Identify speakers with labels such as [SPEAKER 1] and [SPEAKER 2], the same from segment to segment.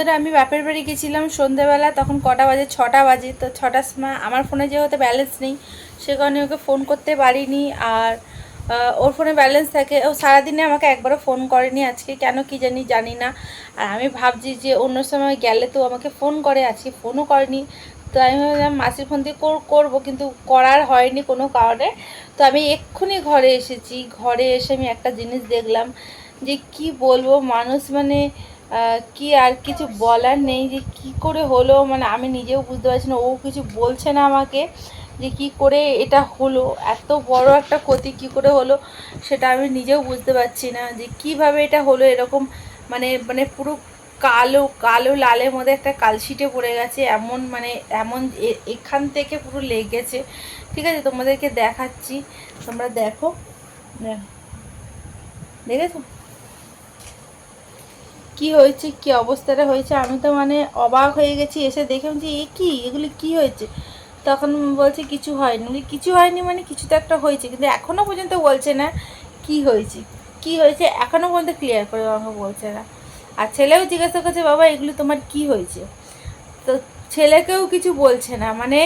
[SPEAKER 1] বন্ধুরা আমি বাপের বাড়ি গেছিলাম সন্ধেবেলা, তখন কটা বাজে? ছটা বাজে। তো ছটার সময় আমার ফোনে যেহেতু ব্যালেন্স নেই, সে কারণে ওকে ফোন করতে পারিনি। আর ওর ফোনে ব্যালেন্স থাকে। ও সারাদিনে আমাকে একবারও ফোন করেনি। আজকে কেন কি জানি জানি না। আর আমি ভাবছি যে অন্য সময় গেলে তো আমাকে ফোন করে। আজকে ফোনও করেনি। তো আমি ভাবলাম, মাসির ফোন দিয়ে কর- করব। কিন্তু করার হয়নি কোনো কারণে। তো আমি এক্ষুনি ঘরে এসেছি। ঘরে এসে আমি একটা জিনিস দেখলাম যে কি বলব? মানুষ মানে কি আর কিছু বলার নেই যে কি করে হলো? মানে আমি নিজেও বুঝতে পারছি না। ও কিছু বলছে না আমাকে যে কি করে এটা হলো? এত বড় একটা ক্ষতি কি করে হলো? সেটা আমি নিজেও বুঝতে পারছি না যে কীভাবে এটা হলো? এরকম মানে মানে পুরো কালো কালো লালের মধ্যে একটা কালশিটে পড়ে গেছে। এমন মানে এমন এখান থেকে পুরো লেগেছে। ঠিক আছে, তোমাদেরকে দেখাচ্ছি। তোমরা দেখো। দেখেছ? কি হয়েছে, কি অবস্থাটা হয়েছে, আমি তো মানে অবাক হয়ে গেছি, এসে দেখলাম যে, এ কি? এগুলি কি হয়েছে? তখন বলছে, কিছু হয়নি। কিছু হয়নি মানে কিছু তো একটা হয়েছে, কিন্তু এখনও পর্যন্ত বলছে না কি হয়েছে। কি হয়েছে? এখনও পর্যন্ত ক্লিয়ার করে আমাকে বলছে না। আর ছেলেও জিজ্ঞাসা করছে, বাবা, এগুলো তোমার কি হয়েছে? তো ছেলেকেও কিছু বলছে না মানে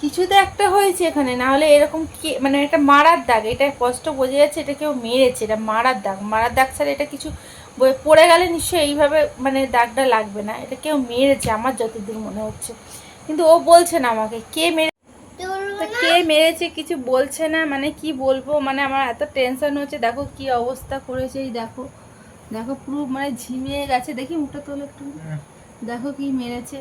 [SPEAKER 1] কিছু তো একটা হয়েছে এখানে, না হলে এরকম কি মানে এটা মারার দাগ, এটা স্পষ্ট বোঝা যাচ্ছে, এটা কেউ মেরেছে, এটা মারার দাগ। মারার দাগ ছাড়া এটা কিছু পড়ে গেলে নিশ্চয়ই এইভাবে মানে দাগটা লাগবে না। এটা কেউ মেরেছে আমার যতদূর মনে হচ্ছে। কিন্তু ও বলছে না আমাকে। কে মেরে কে মেরেছে কিছু বলছে না? মানে কি বলব? মানে আমার এত টেনশন হচ্ছে। দেখো কি অবস্থা করেছে এই দেখো। দেখো পুরো মানে ঝিমিয়ে গেছে। দেখি মুখটা তোলো একটু। দেখো কি মেরেছে।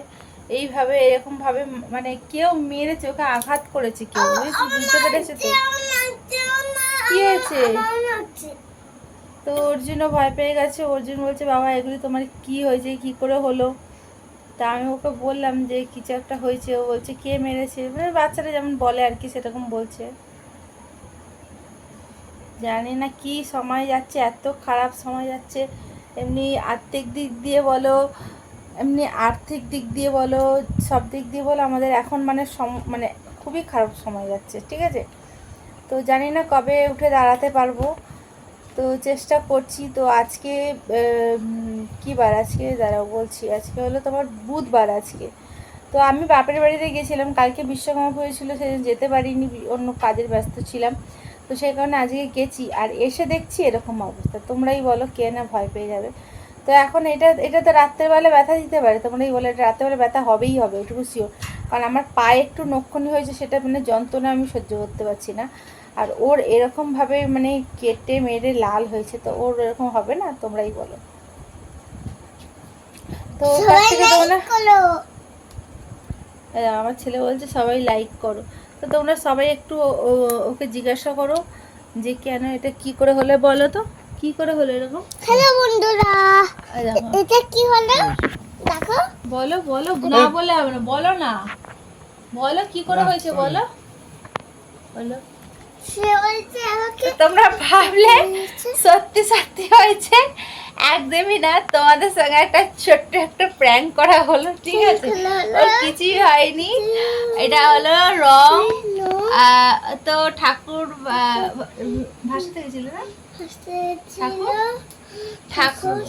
[SPEAKER 1] এইভাবে এরকম ভাবে মানে কেউ মেরেছে ওকে আঘাত করেছে কেউ? বুঝতে পেরেছে তো? কি হয়েছে? তো অর্জুনও ভয় পেয়ে গেছে। অর্জুন বলছে, বাবা, এগুলি তোমার কি হয়েছে? কি করে হলো? তা আমি ওকে বললাম যে, কিছু একটা হয়েছে। ও বলছে, কে মেরেছে? মানে বাচ্চারা যেমন বলে আর কি, সেরকম বলছে। জানি না কি সময় যাচ্ছে, এত খারাপ সময় যাচ্ছে। এমনি আর্থিক দিক দিয়ে বলো, এমনি আর্থিক দিক দিয়ে বলো, সব দিক দিয়ে বলো, আমাদের এখন মানে সম- মানে খুবই খারাপ সময় যাচ্ছে, ঠিক আছে? তো জানি না কবে উঠে দাঁড়াতে পারব। তো চেষ্টা করছি, তো আজকে কি বার আজকে? দাঁড়াও বলছি, আজকে হলো তোমার বুধবার আজকে। তো আমি বাপের বাড়িতে গেছিলাম কালকে বিশ্বকর্মা পুজো ছিল, সেদিন যেতে পারিনি, অন্য কাজের ব্যস্ত ছিলাম। তো সেই কারণে আজকে গেছি, আর এসে দেখছি এরকম অবস্থা। তোমরাই বলো কে না ভয় পেয়ে যাবে। তো এখন এটা এটা তো রাত্রেবেলা ব্যথা দিতে পারে, তোমরাই বলো এটা রাত্রেবেলা ব্যথা হবেই হবে, এটুকু শিওর কারণ আমার পায়ে একটু নক্ষণি হয়েছে সেটা মানে যন্ত্রণা আমি সহ্য করতে পারছি না। আর ওর এরকমভাবে মানে কেটে মেরে লাল হয়েছে তো ওর এরকম হবে না? তোমরাই বলো। তো তোমরা আমার ছেলে বলছে সবাই লাইক করো। তো তোমরা সবাই একটু ওকে জিজ্ঞাসা করো যে কেন এটা কি করে হলে বলো তো? কি করে হলো এরকম?
[SPEAKER 2] হ্যালো বন্ধুরা এটা কি হলো? দেখো
[SPEAKER 1] বলো বলো না বলে হবে না বলো না। বলো কি করে হয়েছে বলো। বলো। তোমরা ভাবলে সত্যি সত্যি হয়েছে। একদমই না তোমাদের সঙ্গে একটা ছোট্ট একটা প্র্যাঙ্ক করা হলো ঠিক আছে? ওর কিছুই হয়নি। এটা হলো রং। আহ, তো ঠাকুর ভাসাতে গেছিল না? ঠাকুর। ঠাকুর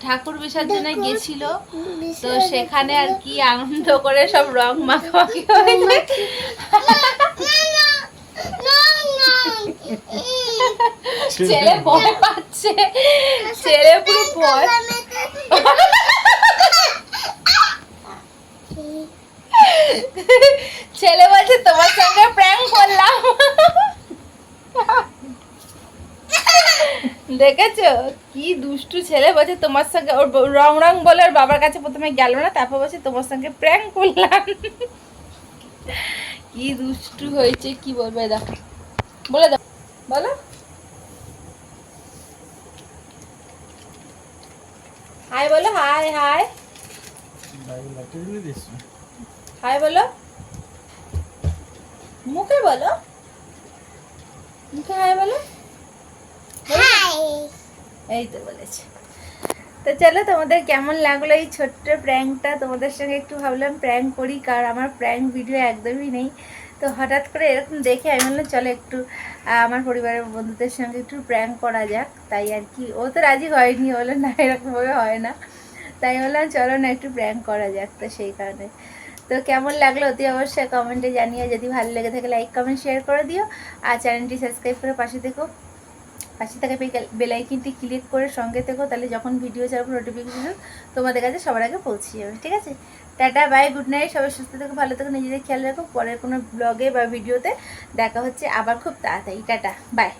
[SPEAKER 1] ঠাকুর বিসর্জনে গেছিল তো সেখানে আর কি আনন্দ করে সব রং মাখামাখি ছেলে ভয় পাচ্ছে ছেলে পুরো ভয় ছেলে বলছে তোমার সঙ্গে প্র্যাঙ্ক করলাম দেখেছ? কি দুষ্টু ছেলে বলছে তোমার সঙ্গে ওর রং রং বলে ওর বাবার কাছে প্রথমে গেল না, তারপর বলছে তোমার সঙ্গে প্র্যাঙ্ক করলাম। কি দুষ্টু হয়েছে, কি বলবে দেখো বলে দাও, বলো। হাই বলো, হাই হাই। হাই বলো। মুখে বলো। মুখে হাই বলো। এই তো বলেছে। তো চলো তোমাদের কেমন লাগল এই ছোট্ট প্র্যাঙ্কটা? তোমাদের সঙ্গে একটু ভাবলাম প্র্যাঙ্ক করি, কারণ আমার প্র্যাঙ্ক ভিডিও একদমই নেই। তো হঠাৎ করে এরকম দেখে আমি বললাম, চলো একটু আমার পরিবারের বন্ধুদের সঙ্গে একটু প্র্যাঙ্ক করা যাক। তাই আর কি, ও তো রাজি হয়নি বলে না, এরকমভাবে হয় না। তাই বললাম, চলো না, একটু প্র্যাঙ্ক করা যাক। তো সেই কারণে। তো কেমন লাগল অতি অবশ্যই কমেন্টে জানিও। যদি ভালো লেগে থাকে, লাইক, কমেন্ট, শেয়ার করে দিও। আর চ্যানেলটি সাবস্ক্রাইব করে পাশে থেকো। পাশে থাকা বেলাইকিনটি ক্লিক করে সঙ্গে থেকো, তাহলে যখন ভিডিও ছাড়বো নোটিফিকেশন তোমাদের কাছে সবার আগে পৌঁছে যাবে, ঠিক আছে? টাটা বাই গুড নাইট সবাই সুস্থ থেকো, ভালো থেকো, নিজেদের খেয়াল রাখো। পরের কোনো ব্লগে বা ভিডিওতে দেখা হচ্ছে আবার খুব তাড়াতাড়ি। Tata bye